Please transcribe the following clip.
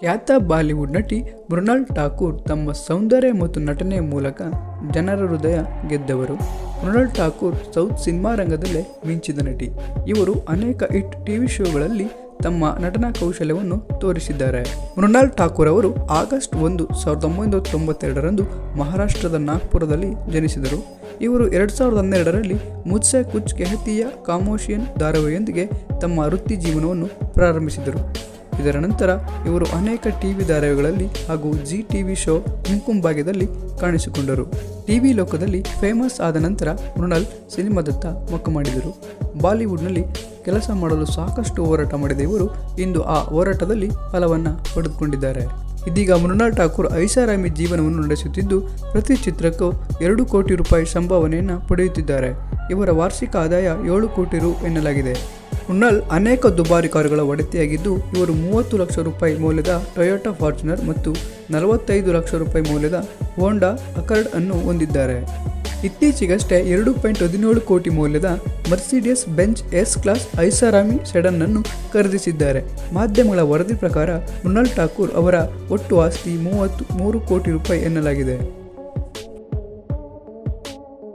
ಖ್ಯಾತ ಬಾಲಿವುಡ್ ನಟಿ ಮೃಣಾಲ್ ಠಾಕೂರ್ ತಮ್ಮ ಸೌಂದರ್ಯ ಮತ್ತು ನಟನೆಯ ಮೂಲಕ ಜನರ ಹೃದಯ ಗೆದ್ದವರು. ಮೃಣಾಲ್ ಠಾಕೂರ್ ಸೌತ್ ಸಿನಿಮಾ ರಂಗದಲ್ಲೇ ಮಿಂಚಿದ ನಟಿ. ಇವರು ಅನೇಕ ಹಿಟ್ ಟಿವಿ ಶೋಗಳಲ್ಲಿ ತಮ್ಮ ನಟನಾ ಕೌಶಲ್ಯವನ್ನು ತೋರಿಸಿದ್ದಾರೆ. ಮೃಣಾಲ್ ಠಾಕೂರ್ ಅವರು ಆಗಸ್ಟ್ ಒಂದು ಸಾವಿರದ ಒಂಬೈನೂರ ತೊಂಬತ್ತೆರಡರಂದು ಮಹಾರಾಷ್ಟ್ರದ ನಾಗ್ಪುರದಲ್ಲಿ ಜನಿಸಿದರು. ಇವರು ಎರಡು ಸಾವಿರದ ಹನ್ನೆರಡರಲ್ಲಿ ಮುತ್ಸೆ ಕುಚ್ ಕೆಹತಿಯ ಕಾಮೋಶಿಯನ್ ಧಾರಾವಾಹಿಯೊಂದಿಗೆ ತಮ್ಮ ವೃತ್ತಿ ಜೀವನವನ್ನು ಪ್ರಾರಂಭಿಸಿದರು. ಇದರ ನಂತರ ಇವರು ಅನೇಕ ಟಿವಿ ಧಾರಾವಾಹಿಗಳಲ್ಲಿ ಹಾಗೂ ಜಿ ಟಿವಿ ಶೋ ಕುಂಕುಂ ಭಾಗ್ಯದಲ್ಲಿ ಕಾಣಿಸಿಕೊಂಡರು. ಟಿವಿ ಲೋಕದಲ್ಲಿ ಫೇಮಸ್ ಆದ ನಂತರ ಮೃಣಾಲ್ ಸಿನಿಮಾದತ್ತ ಮುಖ ಮಾಡಿದರು. ಬಾಲಿವುಡ್ನಲ್ಲಿ ಕೆಲಸ ಮಾಡಲು ಸಾಕಷ್ಟು ಹೋರಾಟ ಮಾಡಿದ ಇವರು ಇಂದು ಆ ಹೋರಾಟದಲ್ಲಿ ಫಲವನ್ನು ಪಡೆದುಕೊಂಡಿದ್ದಾರೆ. ಇದೀಗ ಮೃಣಾಲ್ ಠಾಕೂರ್ ಐಷಾರಾಮಿ ಜೀವನವನ್ನು ನಡೆಸುತ್ತಿದ್ದು, ಪ್ರತಿ ಚಿತ್ರಕ್ಕೂ ಎರಡು ಕೋಟಿ ರೂಪಾಯಿ ಸಂಭಾವನೆಯನ್ನು ಪಡೆಯುತ್ತಿದ್ದಾರೆ. ಇವರ ವಾರ್ಷಿಕ ಆದಾಯ ಏಳು ಕೋಟಿ ರು ಎನ್ನಲಾಗಿದೆ. ಮೃಣಾಲ್ ಅನೇಕ ದುಬಾರಿ ಕಾರುಗಳ ಒಡತಿಯಾಗಿದ್ದು, ಇವರು ಮೂವತ್ತು ಲಕ್ಷ ರೂಪಾಯಿ ಮೌಲ್ಯದ ಟೊಯೋಟಾ ಫಾರ್ಚುನರ್ ಮತ್ತು ನಲವತ್ತೈದು ಲಕ್ಷ ರೂಪಾಯಿ ಮೌಲ್ಯದ ಹೋಂಡಾ ಅಕರ್ಡ್ ಅನ್ನು ಹೊಂದಿದ್ದಾರೆ. ಇತ್ತೀಚೆಗಷ್ಟೇ ಎರಡು ಪಾಯಿಂಟ್ ಹದಿನೇಳು ಕೋಟಿ ಮೌಲ್ಯದ ಮರ್ಸಿಡಿಯಸ್ ಬೆಂಚ್ ಎಸ್ ಕ್ಲಾಸ್ ಐಸಾರಾಮಿ ಸೆಡನ್ ಅನ್ನು ಖರೀದಿಸಿದ್ದಾರೆ. ಮಾಧ್ಯಮಗಳ ವರದಿ ಪ್ರಕಾರ, ಮೃಣಾಲ್ ಠಾಕೂರ್ ಅವರ ಒಟ್ಟು ಆಸ್ತಿ ಮೂವತ್ತು ಮೂರು ಕೋಟಿ ರೂಪಾಯಿ ಎನ್ನಲಾಗಿದೆ.